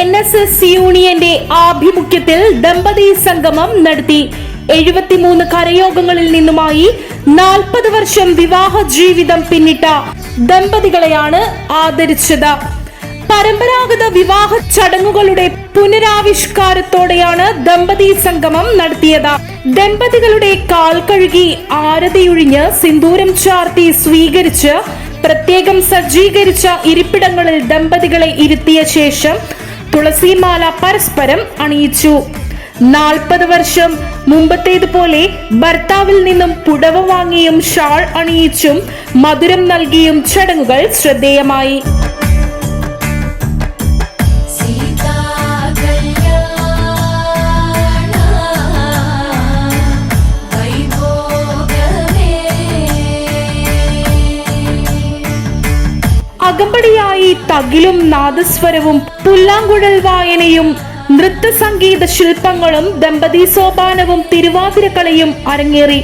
N S S യൂണിയന്റെ ആഭിമുഖ്യത്തിൽ ദമ്പതി സംഗമം നടത്തി. എഴുപത്തിമൂന്ന് കരയോഗങ്ങളിൽ നിന്നുമായി നാൽപ്പത് വർഷം വിവാഹ ജീവിതം പിന്നിട്ട ദമ്പതികളെയാണ് ആദരിച്ചത്. പരമ്പരാഗത വിവാഹ ചടങ്ങുകളുടെ പുനരാവിഷ്കാരത്തോടെയാണ് ദമ്പതി സംഗമം നടത്തിയത്. ദമ്പതികളുടെ കാൽ കഴുകി ആരതിയൊഴിഞ്ഞ് സിന്ദൂരം ചാർത്തി സ്വീകരിച്ച് പ്രത്യേകം സജ്ജീകരിച്ച ഇരിപ്പിടങ്ങളിൽ ദമ്പതികളെ ഇരുത്തിയ ശേഷം തുളസിമാല പരസ്പരം അണിയിച്ചു. നാൽപ്പത് വർഷം മുമ്പത്തേതുപോലെ ഭർത്താവിൽ നിന്നും പുടവ വാങ്ങിയും ഷാൾ അണിയിച്ചും മധുരം നൽകിയും ചടങ്ങുകൾ ശ്രദ്ധേയമായി. തകിലും നാദസ്വരവും പുല്ലാങ്കുഴൽ വായനയും നൃത്തസംഗീത ശില്പങ്ങളും ദമ്പതി സോപാനവും തിരുവാതിരക്കളിയും അരങ്ങേറി.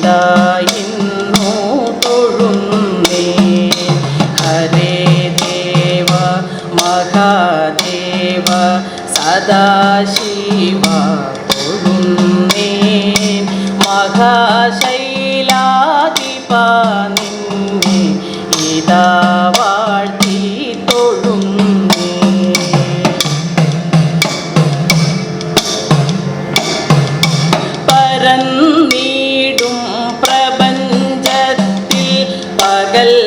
ഇതായിന്നു തൊഴുന്നേ ഹരേ ദേവ മഹാദേവ സദാശിവ Cái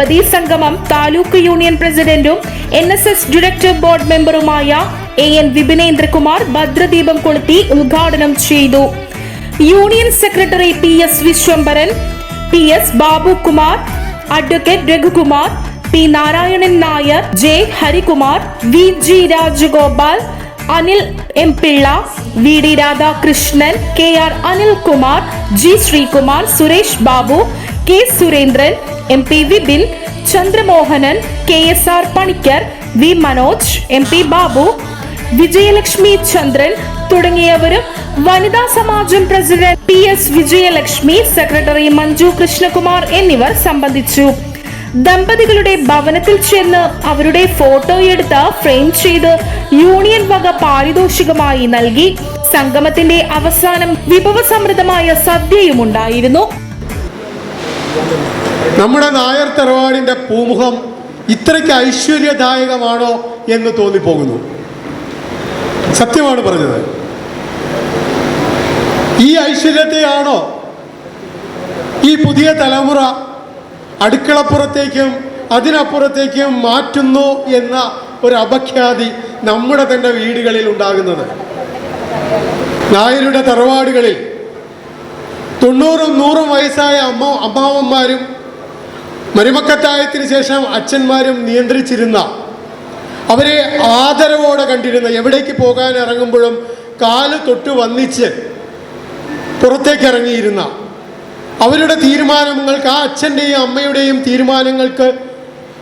ദമ്പതി സംഗമം താലൂക്ക് യൂണിയൻ പ്രസിഡന്റും N S S director board മെമ്പറുമായ A N Vipinendrakumar ഭദ്രദീപം കൊളുത്തി ഉദ്ഘാടനം ചെയ്തു. Union secretary P S Vishwambharan P S Babukumar advocate Raghukumar P Narayanan Nair J Harikumar V G Rajagopal Anil M Pillai V D Radhakrishnan K R Anilkumar G Sreekumar Suresh Babu K Surendran M P Vipin Chandramohanan K S R Panicker V Manoj M P Babu Vijayalakshmi Chandran തുടങ്ങിയവരും വനിതാ സമാജം president P S Vijayalakshmi secretary Manju Krishnakumar എന്നിവർ സംബന്ധിച്ചു. ദമ്പതികളുടെ ഭവനത്തിൽ ചെന്ന് അവരുടെ ഫോട്ടോയെടുത്ത് frame ചെയ്ത് union വക പാരിതോഷികമായി നൽകി. സംഗമത്തിന്റെ അവസാനം വിഭവസമൃദ്ധമായ സദ്യയുമുണ്ടായിരുന്നു. നമ്മുടെ നായർ തറവാടിന്റെ പൂമുഖം ഇത്രയ്ക്ക് ഐശ്വര്യദായകമാണോ എന്ന് തോന്നിപ്പോകുന്നു. സത്യമാണ് പറഞ്ഞത്. ഈ ഐശ്വര്യത്തെയാണോ ഈ പുതിയ തലമുറ അടുക്കളപ്പുറത്തേക്കും അതിനപ്പുറത്തേക്കും മാറ്റുന്നു എന്ന ഒരു അപഖ്യാതി നമ്മുടെ തന്നെ വീടുകളിൽ ഉണ്ടാകുന്നത്. നായരുടെ തറവാടുകളിൽ തൊണ്ണൂറും നൂറും വയസ്സായ അമ്മ അമ്മാവന്മാരും മരുമക്കത്തായത്തിന് ശേഷം അച്ഛന്മാരും നിയന്ത്രിച്ചിരുന്ന അവരെ ആദരവോടെ കണ്ടിരുന്ന എവിടേക്ക് പോകാൻ ഇറങ്ങുമ്പോഴും കാൽ തൊട്ട് വന്നിച്ച് പുറത്തേക്ക് ഇറങ്ങിയിരുന്ന അവരുടെ തീരുമാനങ്ങൾക്ക് ആ അച്ഛന്റെയും അമ്മയുടെയും തീരുമാനങ്ങൾക്ക്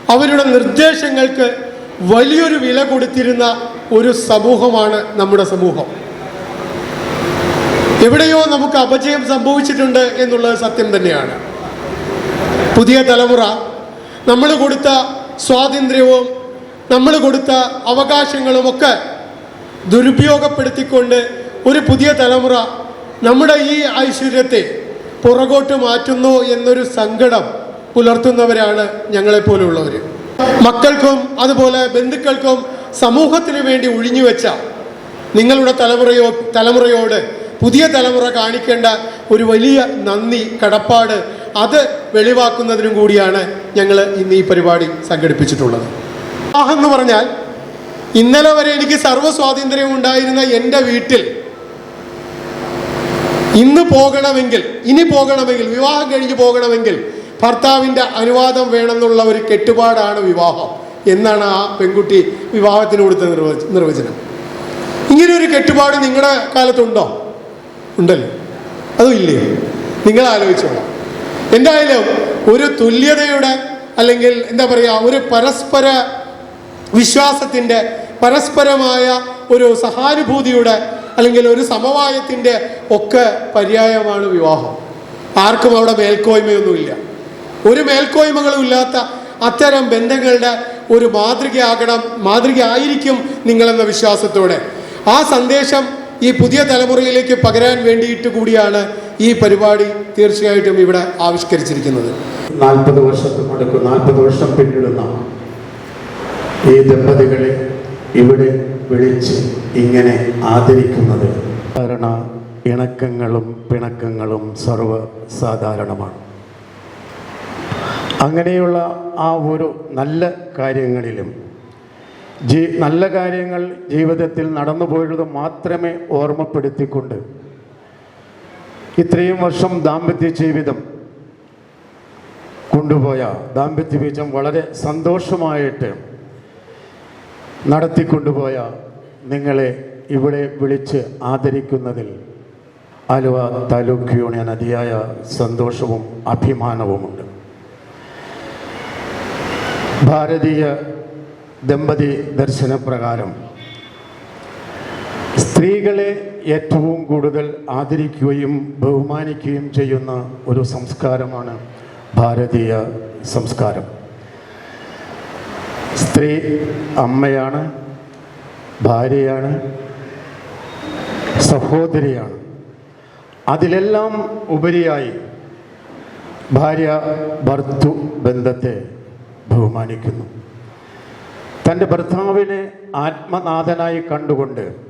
അവരുടെ നിർദ്ദേശങ്ങൾക്ക് വലിയൊരു വില കൊടുത്തിരുന്ന ഒരു സമൂഹമാണ് നമ്മുടെ സമൂഹം. എവിടെയോ നമുക്ക് അപജയം സംഭവിച്ചിട്ടുണ്ട് എന്നുള്ളത് സത്യം തന്നെയാണ്. പുതിയ തലമുറ നമ്മൾ കൊടുത്ത സ്വാതന്ത്ര്യവും നമ്മൾ കൊടുത്ത അവകാശങ്ങളുമൊക്കെ ദുരുപയോഗപ്പെടുത്തിക്കൊണ്ട് ഒരു പുതിയ തലമുറ നമ്മുടെ ഈ ഐശ്വര്യത്തെ പുറകോട്ട് മാറ്റുന്നു എന്നൊരു സങ്കടം പുലർത്തുന്നവരാണ് ഞങ്ങളെപ്പോലുള്ളവർ. മക്കൾക്കും അതുപോലെ ബന്ധുക്കൾക്കും സമൂഹത്തിന് വേണ്ടി ഒഴിഞ്ഞു വെച്ച നിങ്ങളുടെ തലമുറയോ തലമുറയോട് പുതിയ തലമുറ കാണിക്കേണ്ട ഒരു വലിയ നന്ദി കടപ്പാട് അത് വെളിവാക്കുന്നതിനും കൂടിയാണ് ഞങ്ങൾ ഇന്ന് ഈ പരിപാടി സംഘടിപ്പിച്ചിട്ടുള്ളത്. എന്ന് പറഞ്ഞാൽ ഇന്നലെ വരെ എനിക്ക് സർവ സ്വാതന്ത്ര്യം ഉണ്ടായിരുന്ന എന്റെ വീട്ടിൽ ഇന്ന് പോകണമെങ്കിൽ ഇനി പോകണമെങ്കിൽ വിവാഹം കഴിഞ്ഞ് പോകണമെങ്കിൽ ഭർത്താവിന്റെ അനുവാദം വേണമെന്നുള്ള ഒരു കെട്ടുപാടാണ് വിവാഹം എന്നാണ് ആ പെൺകുട്ടി വിവാഹത്തിന് കൊടുത്ത നിർവച നിർവചനം. ഇങ്ങനെ ഒരു കെട്ടുപാട് നിങ്ങളുടെ കാലത്തുണ്ടോ? ഉണ്ടല്ലോ? അതും ഇല്ലേ? നിങ്ങൾ ആലോചിച്ചോളാം എന്തായാലും ഒരു തുല്യതയുടെ അല്ലെങ്കിൽ എന്താ പറയുക ഒരു പരസ്പര വിശ്വാസത്തിന്റെ പരസ്പരമായ ഒരു സഹാനുഭൂതിയുടെ അല്ലെങ്കിൽ ഒരു സമവായത്തിന്റെ ഒക്കെ പര്യായമാണ് വിവാഹം. ആർക്കും അവിടെ മേൽക്കോയ്മയൊന്നുമില്ല. ഒരു മേൽക്കോയ്മകളും ഇല്ലാത്ത അത്തരം ബന്ധങ്ങളുടെ ഒരു മാതൃകയാകണം മാതൃക ആയിരിക്കും നിങ്ങളെന്ന വിശ്വാസത്തോടെ. ആ സന്ദേശം ഈ പുതിയ തലമുറയിലേക്ക് പകരാൻ വേണ്ടിയിട്ട് കൂടിയാണ് ഈ പരിപാടി തീർച്ചയായിട്ടും ഇവിടെ ആവിഷ്കരിച്ചിരിക്കുന്നത്. നാൽപ്പത് വർഷത്തിൽ കൊടുക്കും നാൽപ്പത് വർഷം പിന്നിടുന്ന ഈ ദമ്പതികളെ ഇവിടെ വിളിച്ച് ഇങ്ങനെ ആദരിക്കുന്നത് കാരണ ഇണക്കങ്ങളും പിണക്കങ്ങളും സർവ സാധാരണമാണ് അങ്ങനെയുള്ള ആ ഒരു നല്ല കാര്യങ്ങളിലും ജീ നല്ല കാര്യങ്ങൾ ജീവിതത്തിൽ നടന്നു പോയത് മാത്രമേ ഓർമ്മപ്പെടുത്തിക്കൊണ്ട് ഇത്രയും വർഷം ദാമ്പത്യ ജീവിതം കൊണ്ടുപോയ ദാമ്പത്യ ബീജം വളരെ സന്തോഷമായിട്ട് നടത്തിക്കൊണ്ടുപോയ നിങ്ങളെ ഇവിടെ വിളിച്ച് ആദരിക്കുന്നതിൽ ആലുവ താലൂക്ക് യൂണിയൻ അതിയായ സന്തോഷവും അഭിമാനവുമുണ്ട്. ഭാരതീയ ദമ്പതി ദർശനപ്രകാരം സ്ത്രീകളെ ഏറ്റവും കൂടുതൽ ആദരിക്കുകയും ബഹുമാനിക്കുകയും ചെയ്യുന്ന ഒരു സംസ്കാരമാണ് ഭാരതീയ സംസ്കാരം. സ്ത്രീ അമ്മയാണ് ഭാര്യയാണ് സഹോദരിയാണ്. അതിലെല്ലാം ഉപരിയായി ഭാര്യ ഭർത്തു ബന്ധത്തെ ബഹുമാനിക്കുന്നു. തന്റെ ഭർത്താവിനെ ആത്മനാഥനായി കണ്ടുകൊണ്ട്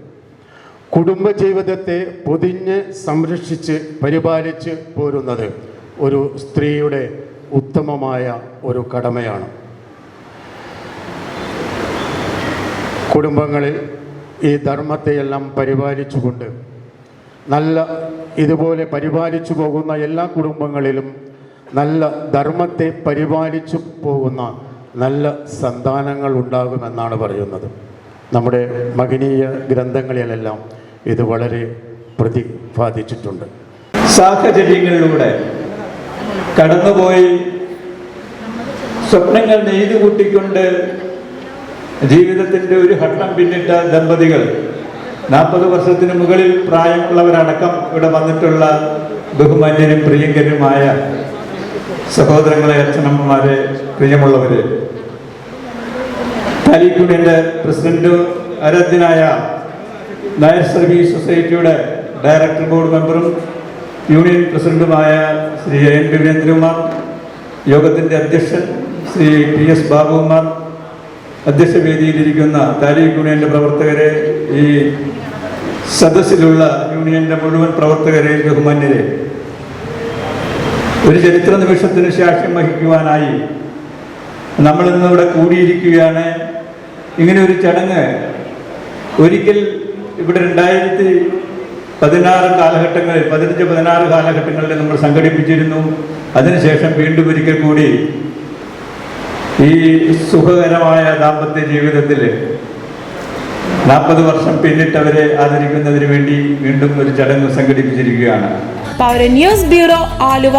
കുടുംബജീവിതത്തെ പൊതിഞ്ഞ് സംരക്ഷിച്ച് പരിപാലിച്ച് പോരുന്നത് ഒരു സ്ത്രീയുടെ ഉത്തമമായ ഒരു കടമയാണ്. കുടുംബങ്ങളിൽ ഈ ധർമ്മത്തെയെല്ലാം പരിപാലിച്ചുകൊണ്ട് നല്ല ഇതുപോലെ പരിപാലിച്ചു പോകുന്ന എല്ലാ കുടുംബങ്ങളിലും നല്ല ധർമ്മത്തെ പരിപാലിച്ചു പോകുന്ന നല്ല സന്താനങ്ങൾ ഉണ്ടാകുമെന്നാണ് പറയുന്നത്. നമ്മുടെ മഹനീയ ഗ്രന്ഥങ്ങളിലെല്ലാം ഇത് വളരെ പ്രതിപാദിച്ചിട്ടുണ്ട്. സാഹചര്യങ്ങളിലൂടെ കടന്നുപോയി സ്വപ്നങ്ങൾ നെയ്തു കൂട്ടിക്കൊണ്ട് ജീവിതത്തിന്റെ ഒരു ഘട്ടം പിന്നിട്ട ദമ്പതികൾ നാൽപ്പത് വർഷത്തിന് മുകളിൽ പ്രായമുള്ളവരടക്കം ഇവിടെ വന്നിട്ടുള്ള ബഹുമാന്യരും പ്രിയങ്കരുമായ സഹോദരങ്ങളെ അച്ഛനമ്മമാരെ പ്രിയമുള്ളവരെ. താലിക്കുടിന്റെ പ്രസിഡന്റ് ആരാധ്യനായ നായർ സർവീസ് സൊസൈറ്റിയുടെ ഡയറക്ടർ ബോർഡ് മെമ്പറും യൂണിയൻ പ്രസിഡന്റുമായ ശ്രീ എൻ വീരേന്ദ്രകുമാർ യോഗത്തിന്റെ അധ്യക്ഷൻ ശ്രീ പി എസ് ബാബുകുമാർ അധ്യക്ഷവേദിയിലിരിക്കുന്ന താലീഫ് യൂണിയന്റെ പ്രവർത്തകരെ ഈ സദസ്സിലുള്ള യൂണിയന്റെ മുഴുവൻ പ്രവർത്തകരെ ബഹുമാന്യരെ ഒരു ചരിത്ര നിമിഷത്തിന് ശേഷം വഹിക്കുവാനായി നമ്മളിന്നിവിടെ കൂടിയിരിക്കുകയാണ്. ഇങ്ങനെ ഒരു ചടങ്ങ് ഒരിക്കൽ ഇവിടെ രണ്ടായിരത്തി പതിനാറ് കാലഘട്ടങ്ങളിൽ പതിനഞ്ച് പതിനാറ് കാലഘട്ടങ്ങളിൽ നമ്മൾ സംഘടിപ്പിച്ചിരുന്നു. അതിനുശേഷം വീണ്ടും ഒരിക്കൽ കൂടി ഈ സുഖകരമായ ദാമ്പത്യ ജീവിതത്തിൽ നാൽപ്പത് വർഷം പിന്നിട്ടവരെ ആദരിക്കുന്നതിന് വേണ്ടി വീണ്ടും ഒരു ചടങ്ങ് സംഘടിപ്പിച്ചിരിക്കുകയാണ്. പൗര ന്യൂസ് ബ്യൂറോ ആലുവ.